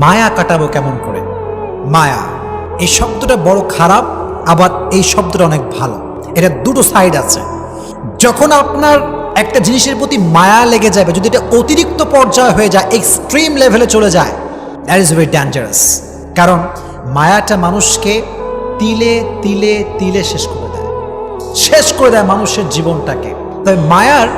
মায়া কাটাবো কেমন করে? মায়া, এই শব্দটা বড় খারাপ, আবার এই শব্দটা অনেক ভালো। এটা দুটো সাইড আছে। যখন আপনার একটা জিনিসের প্রতি মায়া লেগে যাবে, যদি এটা অতিরিক্ত পর্যায়ে হয়ে যায় এক্সট্রিম লেভেলে চলে যায় দ্যাট ইজ ভেরি ডেঞ্জারাস কারণ মায়াটা মানুষকে তিলে তিলে তিলে শেষ করে দেয়। শেষ করে দেয় মানুষের জীবনটাকে। তবে মায়ার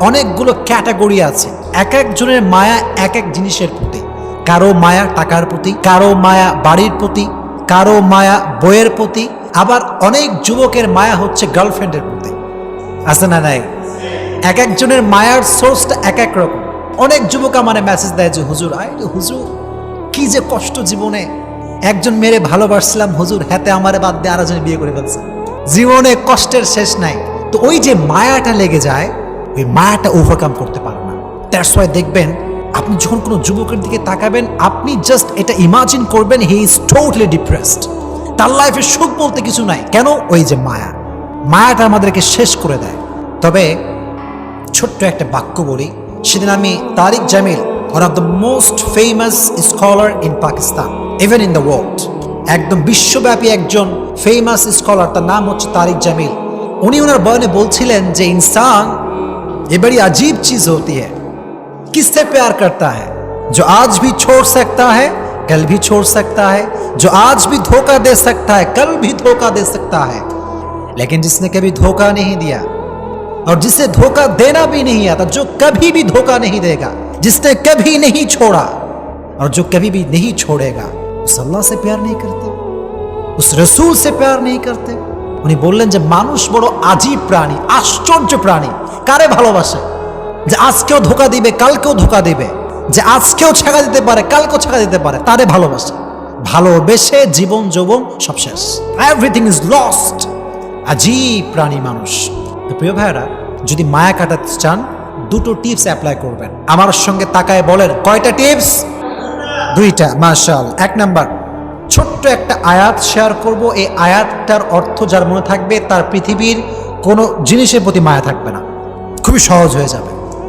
অনেকগুলো ক্যাটাগরি আছে। এক একজনের মায়া এক এক জিনিসের প্রতি। কারও মায়া টাকার প্রতি, কারও মায়া বাড়ির প্রতি, কারও মায়া বইয়ের প্রতি, আবার অনেক যুবকের মায়া হচ্ছে গার্লফ্রেন্ডের প্রতি। আছে না নাই? এক একজনের মায়ার সোর্সটা এক এক রকম। অনেক যুবক আমার মেসেজ দেয় যে, হুজুর রে হুজুর, কি যে কষ্ট জীবনে। একজন মেরে ভালোবাসছিলাম, হুজুর, হাতে আমারে বাদ দিয়ে আরেকজন বিয়ে করে ফেলছে। জীবনে কষ্টের শেষ নাই। তো ওই যে মায়াটা লেগে যায়, ওই মায়াটা ওভারকাম করতে পারে না। দ্যাটস ওয়াই দেখবেন আপনি যখন কোনো যুবকের দিকে তাকাবেন, আপনি জাস্ট এটা ইমাজিন করবেন হি ইজ টোটালি ডিপ্রেসড তার লাইফে সুখ বলতে কিছু নাই। কেন? ওই যে মায়া। মায়াটা আমাদেরকে শেষ করে দেয়। তবে ছোট্ট একটা বাক্য বলি। সেদিন আমি Tariq Jamil one of the most famous scholar in Pakistan even in the world একদম বিশ্বব্যাপী একজন ফেমাস স্কলার তার নাম হচ্ছে তারিক জামিল। উনি ওনার বয়নে বলছিলেন যে, ইনসান এবারই আজীব চিজ হতি হ্যাঁ किससे प्यार करता है जो आज भी छोड़ सकता है कल भी छोड़ सकता है जो आज भी धोखा दे सकता है कल भी धोखा दे सकता है लेकिन जिसने कभी धोखा नहीं दिया और जिसे धोखा देना भी नहीं आता जो कभी भी धोखा नहीं देगा जिसने कभी नहीं छोड़ा और जो कभी भी नहीं छोड़ेगा उस अल्लाह से प्यार नहीं करते उस रसूल से प्यार नहीं करते উনি বললেন যে মানুষ বড় আজীব প্রাণী আশ্চর্য প্রাণী কারে ভালোবাসে যে আজকেও ধোকা দিবে, কালকেও ধোকা দিবে। যে আজকেও ছাগা দিতে পারে, কালকেও ছাগা দিতে পারে, তারে ভালোবাসে। ভালোবেসে জীবন যৌবন সব শেষ। এভরিথিং ইজ লস্ট আজীব প্রাণী মানুষ। প্রিয় ভাইরা যদি মায়া কাটাতে চান, দুটো টিপস অ্যাপ্লাই করবেন। আমার সঙ্গে তাকায় বলেন, কয়টা টিপস দুইটা মার্শাল এক নাম্বার, ছোট্ট একটা আয়াত শেয়ার করব। এই আয়াতটার অর্থ যার মনে থাকবে, তার পৃথিবীর কোনো জিনিসের প্রতি মায়া থাকবে না। খুবই সহজ হয়ে যাবে।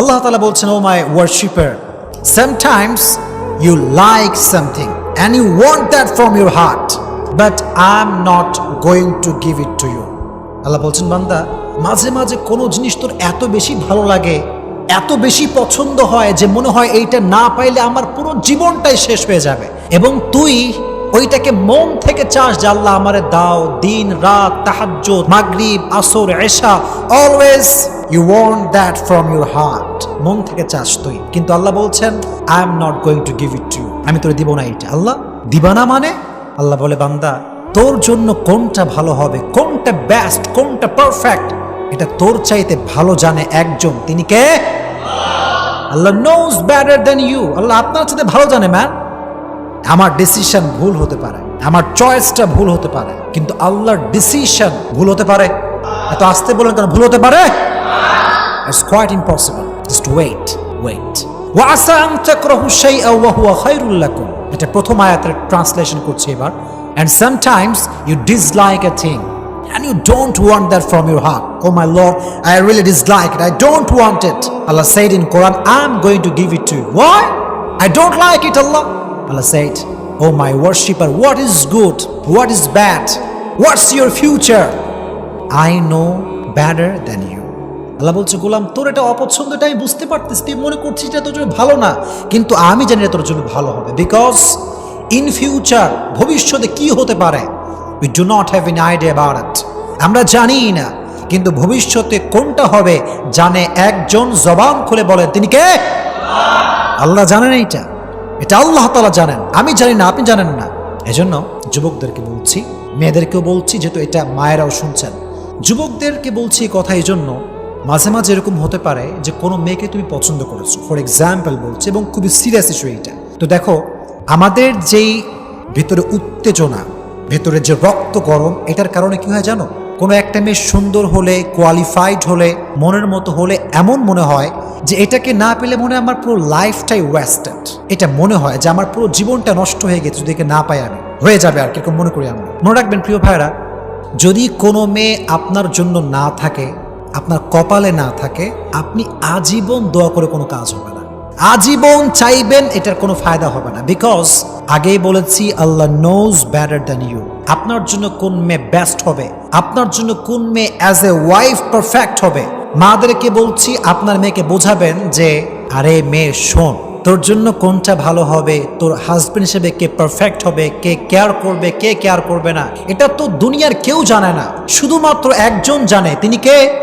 আল্লাহ তালা বলছেন, O my worshipper sometimes you like something and you want that from your heart but I am not going to give it to you Allah বলছেন, বান্দা, মাঝে মাঝে কোনো জিনিস তোর এত বেশি ভালো লাগে, এত বেশি পছন্দ হয় যে মনে হয় এইটা না পাইলে আমার পুরো জীবনটাই শেষ হয়ে যাবে। এবং তুই ওইটাকে মন থেকে চাস যে আল্লাহ আমারে দাও, দিন, রাত তাহাজ্জ মাগরিব, আসর, এশা always you want that from your heart মন থেকে চাস তুই। কিন্তু আল্লাহ বলছেন I am not going to give it to আমি তোরে দিব না এইটা আল্লাহ, দিবা না মানে? আল্লাহ বলে, বান্দা, তোর জন্য কোনটা ভালো হবে? কোনটা বেস্ট কোনটা পারফেক্ট এটা তোর চাইতে ভালো জানে একজন। তিনি কে? Allah knows better than you Allah আপনার চাইতে ভালো জানে ম্যান আমার ডিসিশন ভুল হতে পারে। আমার চয়েসটা ভুল হতে পারে। কিন্তু আল্লাহর ডিসিশন ভুল হতে পারে। এত আসতে বলেন কেন, ভুল হতে পারে? It's quite impossible just wait wait ওয়াসা আন তাকরাহু শাইআ ওয়া হুয়া খায়রুল লাকুম এটা প্রথম আয়াতের ট্রান্সলেশন করছি এবার and sometimes you dislike a thing and you don't want that from your heart. Oh my Lord, I really dislike it. I don't want it. Allah said in Quran, I'm going to give it to you. Why? I don't like it, Allah. Allah said, Oh my worshipper, what is good? What is bad? What's your future? I know better than you. আল্লাহ বলছে, গোলাম, তোর এটা অপছন্দ, এটা আমি বুঝতে পারতেছি, তুই মনে করছিস এটা তোর জন্য ভালো না, কিন্তু আমি জানি এটা তোর জন্য ভালো হবে বিকজ ইন ফিউচার ভবিষ্যতে কি হতে পারে? We do not have an idea about আমরা জানি না, কিন্তু ভবিষ্যতে কোনটা হবে, জানে একজন জবান খুলে বলেন, তিনি কে? আল্লাহ জানেন এইটা এটা আল্লাহ তালা জানেন, আমি জানি না, আপনি জানেন না। এজন্য যুবকদেরকে বলছি, মেয়েদেরকেও বলছি, যেহেতু এটা মায়েরাও শুনছেন, যুবকদেরকে বলছি কথা এই জন্য মাঝে মাঝে এরকম হতে পারে যে কোনো মেয়েকে তুমি পছন্দ করেছ ফর এক্সাম্পল বলছি, এবং খুবই সিরিয়াস ইস্যু এইটা। তো দেখো, আমাদের যেই ভেতরে উত্তেজনা, ভেতরে যে রক্ত গরম, এটার কারণে কি হয় জানো? কোনো একটা মেয়ে সুন্দর হলে কোয়ালিফাইড হলে, মনের মতো হলে এমন মনে হয় যে এটাকে না পেলে মনে হয় আমার পুরো লাইফটাই ওয়েস্টেড এটা মনে হয় যে আমার পুরো জীবনটা নষ্ট হয়ে গেছে, যদি একে না পাই আমি। হয়ে যাবে আর কীরকম মনে করি আমরা। মনে রাখবেন প্রিয় ভাইরা যদি কোনো মেয়ে আপনার জন্য না থাকে আপনার কপালে না থাকে, আপনি আজীবন দোয়া করে কোনো কাজ হবে না। আজীবন চাইবেন এটার কোনো ফায়দা হবে না। বিকজ আগেই বলেছি, Allah knows better than you আপনার জন্য কোন মেয়ে বেস্ট হবে? আপনার জন্য কোন মেয়ে অ্যাজ এ ওয়াইফ পারফেক্ট হবে? মাদেরকে বলছি, আপনার মেয়েকে বোঝাবেন যে, আরে মেয়ে, শোন, তোর জন্য কোনটা ভালো হবে? তোর হাজবেন্ড হিসেবে কে পারফেক্ট হবে? কে কেয়ার করবে? কে কেয়ার করবে না? এটা তো দুনিয়ার কেউ জানে না। শুধুমাত্র একজন জানে। তিনি কে?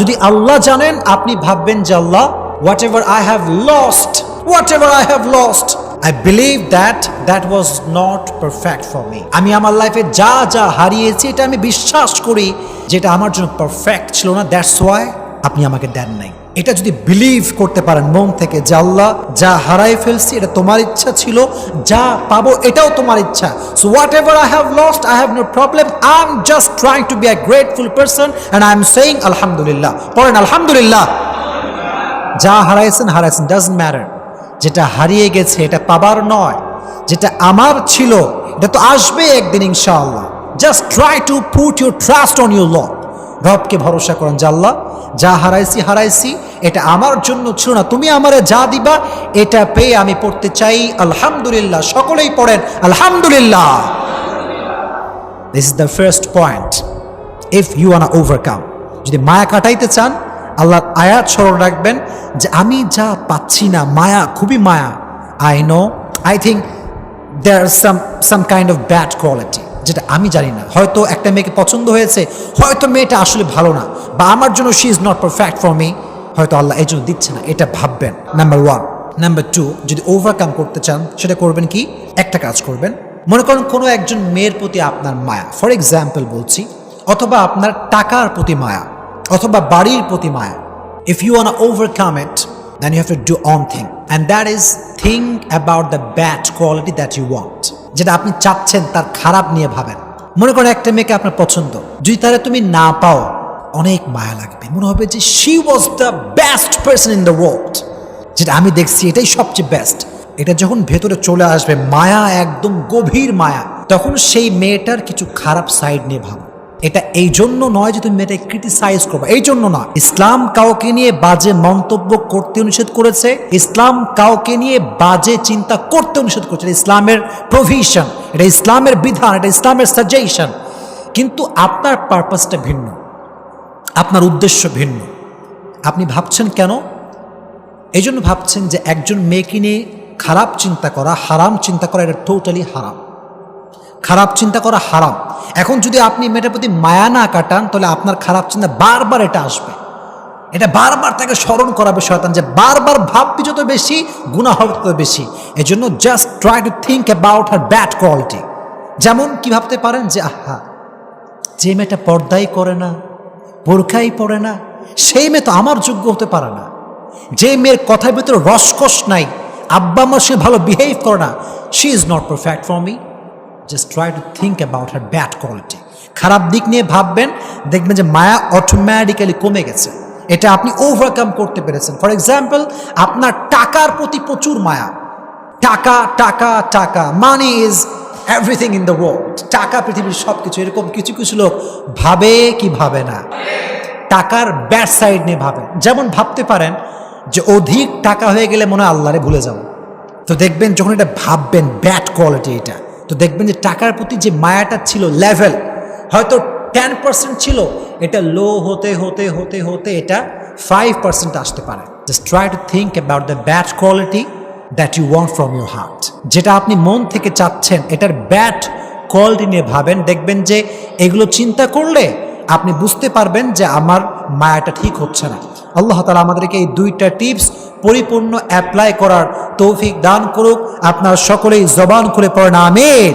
যদি আল্লাহ জানেন, আপনি ভাববেন যে Allah whatever I have lost whatever I have lost I believe that that was not perfect for me আমি আমার লাইফে যা যা হারিয়েছি, এটা আমি বিশ্বাস করি, যেটা আমার জন্য পারফেক্ট ছিল না দ্যাটস ওয়াই আপনি আমাকে দেন নাই। এটা যদি বিলিভ করতে পারেন মন থেকে যে আল্লাহ যা হারাই ফেলছি, এটা তোমার ইচ্ছা ছিল, যা পাবো এটাও তোমার ইচ্ছা। So whatever I have lost I have no problem I am just trying to be a grateful person and I am saying আলহামদুলিল্লাহ পড়েন আলহামদুলিল্লাহ যা হারাইছেন হারাইছেন ডাজন্ট ম্যাটার যেটা হারিয়ে গেছে, এটা পাবার নয়। যেটা আমার ছিল, এটা তো আসবে একদিন ইনশাআল্লাহ। Just try to put your trust on your lord রবকে ভরসা করেন যে আল্লাহ যা হারাইছি হারাইছি, এটা আমার জন্য ছিল না। তুমি আমারে যা দিবা, এটা পেয়ে আমি পড়তে চাই। আলহামদুলিল্লাহ, সকলেই পড়েন, আলহামদুলিল্লাহ। This is the first point if you want overcome যদি মায়া কাটাইতে চান, আল্লাহ আয়াত স্মরণ রাখবেন যে আমি যা পাচ্ছি না, মায়া, খুবই মায়া। I know I think there some some kind of bad quality যেটা আমি জানি না। হয়তো একটা মেয়েকে পছন্দ হয়েছে, হয়তো মেয়েটা আসলে ভালো না, বা আমার জন্য she is not perfect for me হয়তো আল্লাহ এই জন্য দিচ্ছে না, এটা ভাববেন। নাম্বার ওয়ান নাম্বার টু যদি ওভারকাম করতে চান, সেটা করবেন কি? একটা কাজ করবেন। মনে করেন কোনো একজন মেয়ের প্রতি আপনার মায়া ফর এক্সাম্পল বলছি, অথবা আপনার টাকার প্রতি মায়া, অথবা বাড়ির প্রতি মায়া। If you want overcome it then you have to do one thing and that is think about the bad quality that you want যেটা আপনি চাচ্ছেন তার খারাপ নিয়ে ভাবেন। মনে করেন একটা মেয়েকে আপনার পছন্দ। যদি তারা তুমি না পাও, অনেক মায়া লাগবে। মনে হবে যে she was the best person in the world যেটা আমি দেখছি এটাই সবচেয়ে বেস্ট এটা যখন ভেতরে চলে আসবে, মায়া একদম গভীর মায়া। তখন সেই মেয়েটার কিছু খারাপ সাইড নিয়ে ভাবো এটা এই জন্য নয় যে তুমি মেয়েটাকে ক্রিটিসাইজ করবে। এই জন্য না। ইসলাম কাউকে নিয়ে বাজে মন্তব্য করতে নিষেধ করেছে। ইসলাম কাউকে নিয়ে বাজে চিন্তা করতে নিষেধ করেছে। ইসলামের প্রভিশন এটা ইসলামের বিধান, এটা ইসলামের সাজেশন কিন্তু আপনার পারপাসটা ভিন্ন। আপনার উদ্দেশ্য ভিন্ন। আপনি ভাবছেন কেন? এই জন্য ভাবছেন যে একজন মেয়েকে নিয়ে খারাপ চিন্তা করা, হারাম চিন্তা করা, এটা টোটালি হারাম খারাপ চিন্তা করা হারাম। এখন যদি আপনি মেয়েটার প্রতি মায়া না কাটান, তাহলে আপনার খারাপ চিন্তা বারবার এটা আসবে। এটা বারবার তাকে স্মরণ করাবে শয়তান যে বারবার ভাববি যত বেশি গুণা হবে তত বেশি। এই জন্য just try to think about her bad quality যেমন কি ভাবতে পারেন যে, আহা, যে মেয়েটা পর্দাই করে না, বোরখাই পড়ে না, সেই মেয়ে তো আমার যোগ্য হতে পারে না। যে মেয়ের কথার ভিতরে রসকস নাই আব্বা আমার সে ভালো বিহেভ করে না she is not perfect for me just try to think about her bad quality খারাপ দিক নিয়ে ভাববেন, দেখবেন যে মায়া অটোমেটিক্যালি কমে গেছে। এটা আপনি ওভারকাম করতে পেরেছেন। ফর এক্সাম্পল আপনার টাকার প্রতি প্রচুর মায়া। টাকা টাকা টাকা। Money is everything in the world টাকা, পৃথিবীর সব কিছু এরকম কিছু কিছু লোক ভাবে কি ভাবে না। টাকার ব্যাড সাইড নিয়ে ভাবে। যেমন ভাবতে পারেন যে অধিক টাকা হয়ে গেলে মনে হয় আল্লাহরে ভুলে যাব। তো দেখবেন যখন এটা ভাববেন ব্যাড কোয়ালিটি এটা তো দেখবেন যে টাকার প্রতি যে মায়াটা ছিল লেভেল হয়তো টেন পার্সেন্ট ছিল, এটা লো হতে হতে হতে হতে এটা ফাইভ পার্সেন্ট আসতে পারে। Just try to think about the bad quality that you want from your heart যেটা আপনি মন থেকে চাচ্ছেন, এটার ব্যাড কোয়ালিটি নিয়ে ভাবেন, দেখবেন যে এগুলো চিন্তা করলে আপনি বুঝতে পারবেন যে আমার মায়াটা ঠিক হচ্ছে না। আল্লাহ তালা আমাদেরকে এই দুইটা টিপস পরিপূর্ণ অ্যাপ্লাই করার তৌফিক দান করুক। আপনার সকলেই জবান খুলে পড়েন, আমিন।